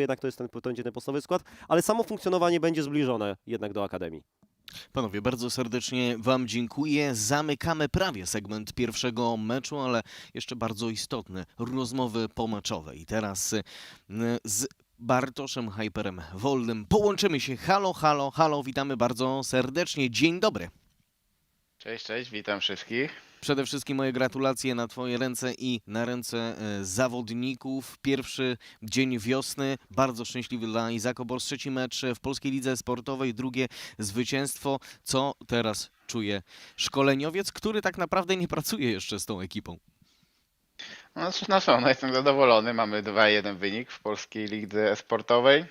jednak to jest ten, to będzie ten podstawowy skład, ale samo funkcjonowanie będzie zbliżone jednak do Akademii. Panowie, bardzo serdecznie Wam dziękuję. Zamykamy prawie segment pierwszego meczu, ale jeszcze bardzo istotne rozmowy pomeczowe. I teraz y, z Bartoszem Hyperem Wolnym połączymy się. Halo, halo, halo, witamy bardzo serdecznie. Dzień dobry. Cześć, cześć, witam wszystkich. Przede wszystkim moje gratulacje na Twoje ręce i na ręce e, zawodników. Pierwszy dzień wiosny, bardzo szczęśliwy dla Izako Bors. Trzeci mecz w Polskiej Lidze Sportowej, drugie zwycięstwo. Co teraz czuje szkoleniowiec, który tak naprawdę nie pracuje jeszcze z tą ekipą? No, na pewno jestem zadowolony. Mamy 2-1 wynik w Polskiej Lidze Sportowej.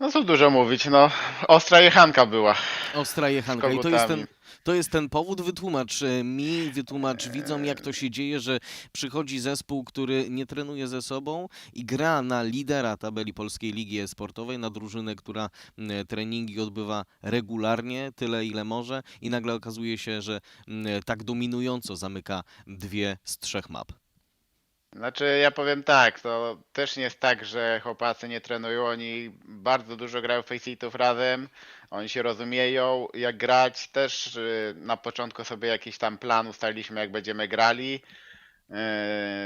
No co dużo mówić, no ostra jechanka była. Ostra jechanka. I to jest, ten, to jest ten powód. Wytłumacz e, mi, wytłumacz widzom, jak to się dzieje, że przychodzi zespół, który nie trenuje ze sobą i gra na lidera tabeli Polskiej Ligi Sportowej, na drużynę, która m, treningi odbywa regularnie, tyle ile może i nagle okazuje się, że m, tak dominująco zamyka dwie z trzech map. Znaczy ja powiem tak, to też nie jest tak, że chłopacy nie trenują, oni bardzo dużo grają faceitów razem, oni się rozumieją jak grać, też y, na początku sobie jakiś tam plan ustaliliśmy jak będziemy grali. Yy,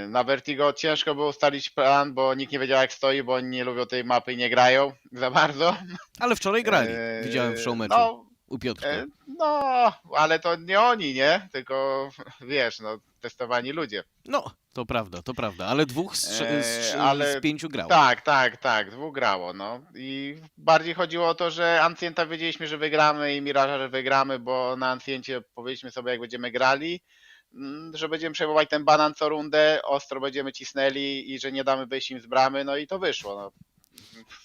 Na Vertigo ciężko było ustalić plan, bo nikt nie wiedział jak stoi, bo oni nie lubią tej mapy i nie grają za bardzo. Ale wczoraj grali, Eee, widziałem w show meczu No, u Piotrka. e, no, ale to nie oni, nie? Tylko wiesz, no, testowani ludzie. No, to prawda, to prawda, ale dwóch z, trz- z, Eee, ale z pięciu grało. Tak, tak, tak, dwóch grało, no. I bardziej chodziło o to, że Ancjenta wiedzieliśmy, że wygramy i Miraża, że wygramy, bo na Ancjencie powiedzieliśmy sobie, jak będziemy grali, mm, że będziemy przejmować ten banan co rundę, ostro będziemy cisnęli i że nie damy wyjść im z bramy, no i to wyszło, no.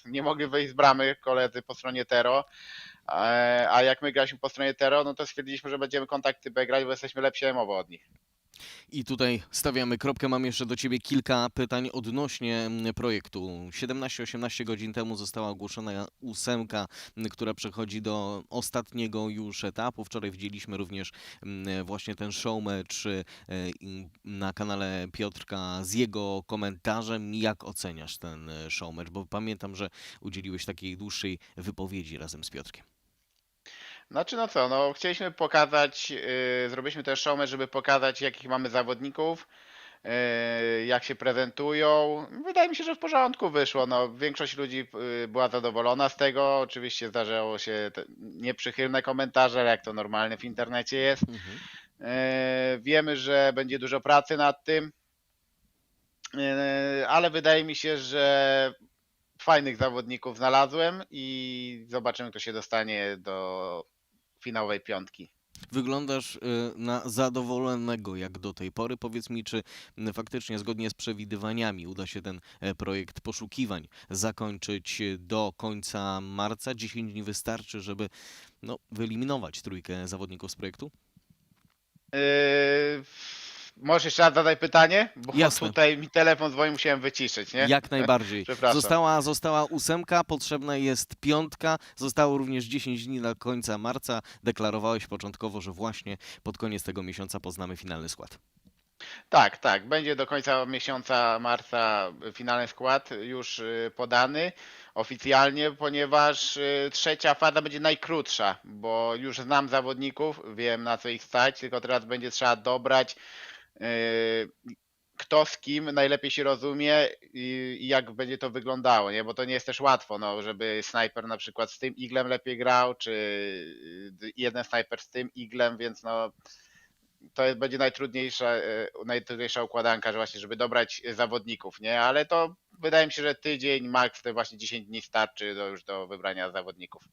Nie mogli wyjść z bramy koledzy po stronie Tero, e, a jak my graliśmy po stronie Tero, no to stwierdziliśmy, że będziemy kontakty B grać, bo jesteśmy lepsi emowo od nich. I tutaj stawiamy kropkę. Mam jeszcze do Ciebie kilka pytań odnośnie mm, projektu. 17-18 godzin temu została ogłoszona ósemka, m, która przechodzi do ostatniego już etapu. Wczoraj widzieliśmy również mm, właśnie ten showmatch y, na kanale Piotrka z jego komentarzem. Jak oceniasz ten y, showmatch? Bo pamiętam, że udzieliłeś takiej dłuższej wypowiedzi razem z Piotrkiem. Znaczy no co, no chcieliśmy pokazać, yy, zrobiliśmy też showmatch, żeby pokazać jakich mamy zawodników, yy, jak się prezentują. Wydaje mi się, że w porządku wyszło. No, większość ludzi yy, była zadowolona z tego. Oczywiście zdarzało się te nieprzychylne komentarze, jak to normalnie w internecie jest. Mhm. Yy, Wiemy, że będzie dużo pracy nad tym, Yy, ale wydaje mi się, że fajnych zawodników znalazłem i zobaczymy, kto się dostanie do finałowej piątki. Wyglądasz y, na zadowolonego jak do tej pory. Powiedz mi, czy m, faktycznie zgodnie z przewidywaniami uda się ten e, projekt poszukiwań zakończyć y, do końca marca? 10 dni wystarczy, żeby no, wyeliminować trójkę zawodników z projektu? Yy, możesz jeszcze raz zadać pytanie? Bo Jasne. tutaj mi telefon dzwoni, musiałem wyciszyć, nie? Jak najbardziej. Przepraszam. Została, została ósemka, potrzebna jest piątka. Zostało również 10 dni do końca marca. Deklarowałeś początkowo, że właśnie pod koniec tego miesiąca poznamy finalny skład. Tak, tak. Będzie do końca miesiąca marca finalny skład już y, podany oficjalnie, ponieważ y, trzecia faza będzie najkrótsza, bo już znam zawodników, wiem na co ich stać, tylko teraz będzie trzeba dobrać kto z kim najlepiej się rozumie i, jak będzie to wyglądało, nie? Bo to nie jest też łatwo, no, żeby snajper na przykład z tym iglem lepiej grał, czy y, jeden snajper z tym iglem, więc no to będzie najtrudniejsza, e, najtrudniejsza układanka, że właśnie, żeby dobrać zawodników, nie? Ale to wydaje mi się, że tydzień, max to właśnie 10 dni starczy do, już do wybrania zawodników.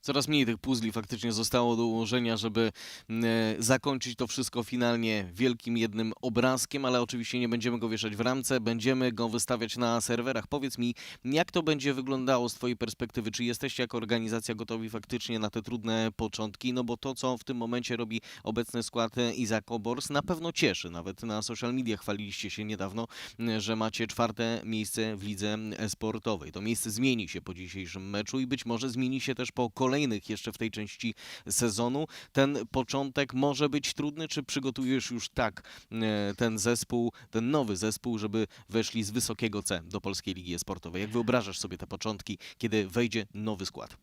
Coraz mniej tych puzli faktycznie zostało do ułożenia, żeby mm, e, zakończyć to wszystko finalnie wielkim jednym obrazkiem, ale oczywiście nie będziemy go wieszać w ramce, będziemy go wystawiać na serwerach. Powiedz mi, jak to będzie wyglądało z Twojej perspektywy? Czy jesteście jako organizacja gotowi faktycznie na te trudne początki? No bo to, co w tym momencie robi obecny skład e, Izak Obors, na pewno cieszy. Nawet na social media chwaliliście się niedawno, m, że macie czwarte miejsce w lidze sportowej. To miejsce zmieni się po dzisiejszym meczu i być może zmieni się też po kolejnych jeszcze w tej części sezonu. Ten początek może być trudny, czy przygotujesz już tak e, ten zespół, ten nowy zespół, żeby weszli z wysokiego C do Polskiej Ligi Sportowej? Jak wyobrażasz sobie te początki, kiedy wejdzie nowy skład?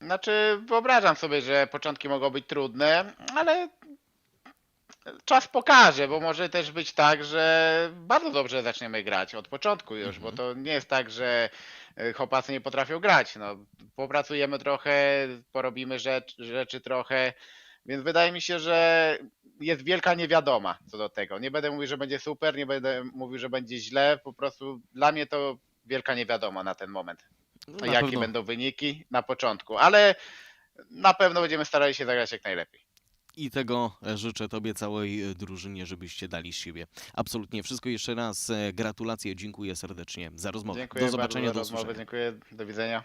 Znaczy, wyobrażam sobie, że początki mogą być trudne, ale czas pokaże, bo może też być tak, że bardzo dobrze zaczniemy grać od początku już, bo to nie jest tak, że y, chłopacy nie potrafią grać. No, popracujemy trochę, porobimy rzecz, rzeczy trochę, więc wydaje mi się, że jest wielka niewiadoma co do tego. Nie będę mówił, że będzie super, nie będę mówił, że będzie źle, po prostu dla mnie to wielka niewiadoma na ten moment No, jakie pewno- będą wyniki na początku, ale na pewno będziemy starali się zagrać jak najlepiej. I tego życzę Tobie, całej e, drużynie, żebyście dali z siebie absolutnie wszystko. Jeszcze raz e, gratulacje, dziękuję serdecznie za rozmowę. Dziękuję do zobaczenia, bardzo do usłyszenia. dziękuję, do widzenia.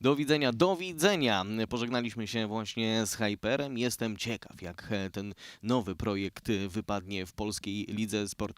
Do widzenia, do widzenia. Pożegnaliśmy się właśnie z Hyperem. Jestem ciekaw, jak e, ten nowy projekt e, wypadnie w polskiej lidze sportowej.